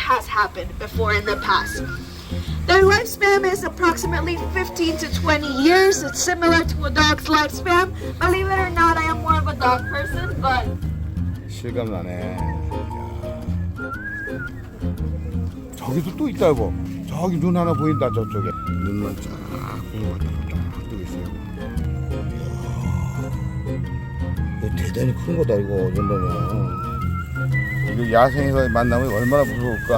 has happened before in the past. Their lifespan is approximately 15 to 20 years. It's similar to a dog's lifespan. Believe it or not, I am more of a dog person, but 실감 나네. 저기도 또 있다 여보. 저기 눈 하나 보인다 저쪽에. 눈만 쫙 이거 대단히 큰 거다 이거 이 정도면. 이거 야생에서 만나면 얼마나 무서울까.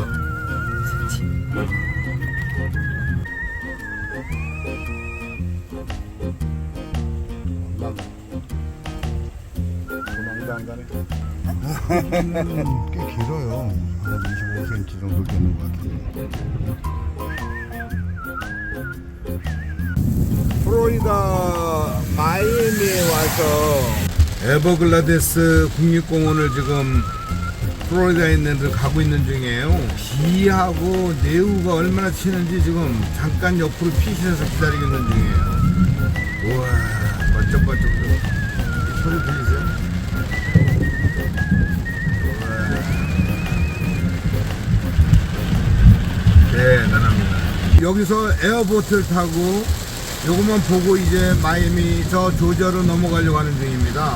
엄마. 도망도 안 가네. 꽤 길어요. 한 25cm 정도 되는 것 같아요. 플로리다 마이애미에 와서 에버글라데스 국립공원을 지금 플로리다에 있는 데 가고 있는 중이에요. 비하고 내우가 얼마나 치는지 지금 잠깐 옆으로 피신해서 기다리고 있는 중이에요. 우와, 번쩍번쩍. 이 소리 들리세요? 대단합니다. 여기서 에어보트를 타고 요것만 보고 이제 마이애미 저 조저로 넘어가려고 하는 중입니다.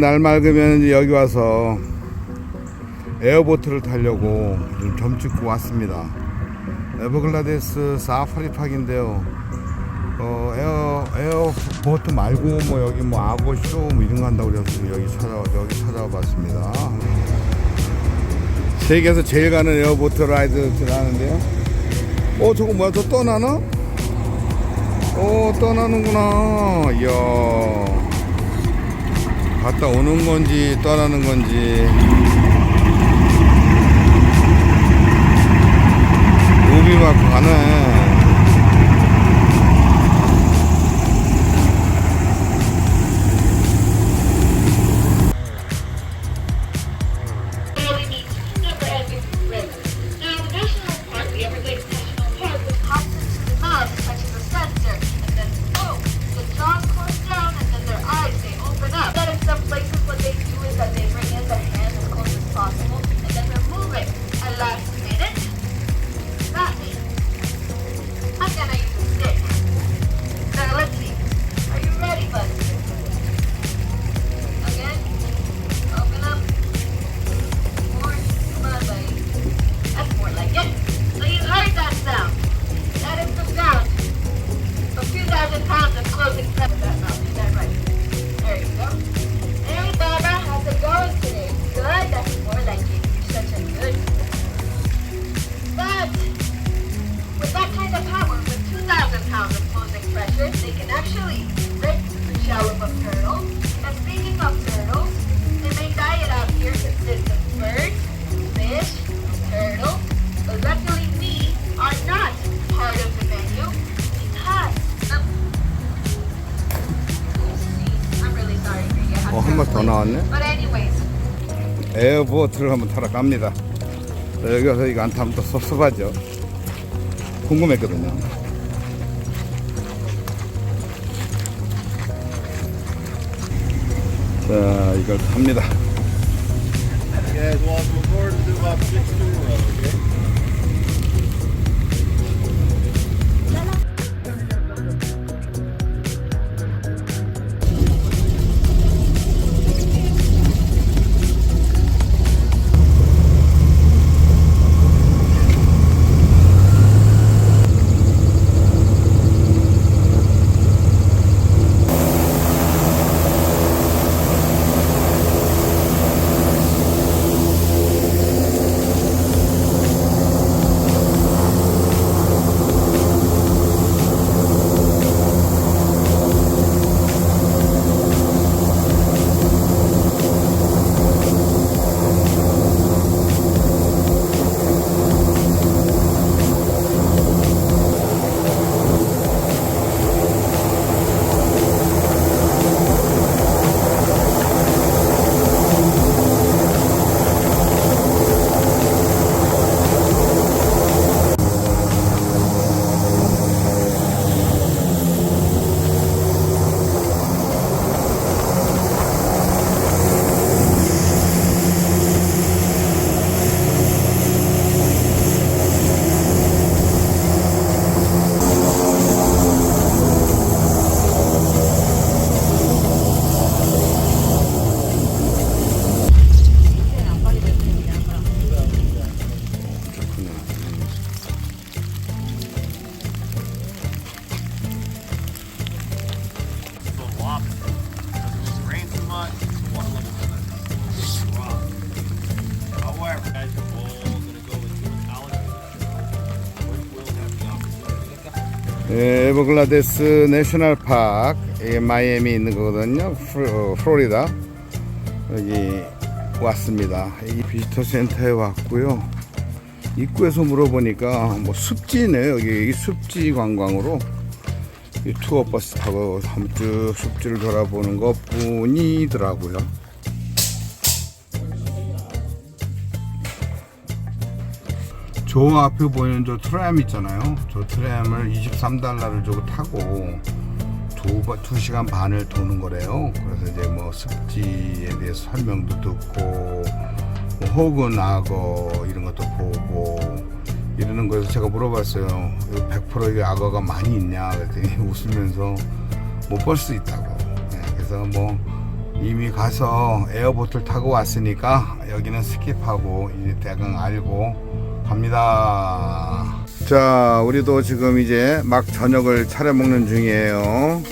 날 맑으면 여기 와서 에어보트를 타려고 좀 점찍고 왔습니다. 에버글라데스 사파리 파크인데요. 어, 에어 에어보트 말고 뭐 여기 뭐 악어 쇼뭐 이런 거 한다고 그래서 여기 찾아 여기 찾아봤습니다. 세계에서 제일 가는 에어보트 라이드 들어가는데요. 어, 저거 뭐야? 저 떠나나? 어, 떠나는구나. 이야. 갔다 오는 건지, 떠나는 건지. 우비 막 가네. Can actually rip the shell of a turtle. And speaking of turtles, the main diet out here consists of birds, fish, turtles. But luckily we are not part of the menu because um, oopsie, I'm really sorry for you. 어, 한 마리 더 나왔네. But anyways, 에어보트를 한번 타러 갑니다. 여기 가서 이거 안 타면 또 섭섭하죠. 궁금했거든요. 자, 이걸 탑니다. not one level better. It's rock. However, guys, we're all going to go into an alligator, which will have the opportunity. 예, 에버글라데스 내셔널 파크 예, 마이애미 있는 거거든요 프로, 플로리다 여기 왔습니다 이 비지터 센터에 왔고요 입구에서 물어보니까 뭐 습지네요 여기 습지 관광으로 이 투어 버스 타고 한번 쭉 습지를 돌아보는 것 뿐이더라고요. 저 앞에 보이는 저 트램 있잖아요. 저 트램을 23달러를 주고 타고 두 시간 반을 도는 거래요. 그래서 이제 뭐 습지에 대해서 설명도 듣고 뭐 혹은 악어 이런 것도 보고 이러는 거에서 제가 물어봤어요. 100% 이게 악어가 많이 있냐? 그랬더니 웃으면서 못 볼 수 있다고. 네, 그래서 뭐 이미 가서 에어보트를 타고 왔으니까 여기는 스킵하고 이제 대강 알고 갑니다. 자, 우리도 지금 이제 막 저녁을 차려 먹는 중이에요.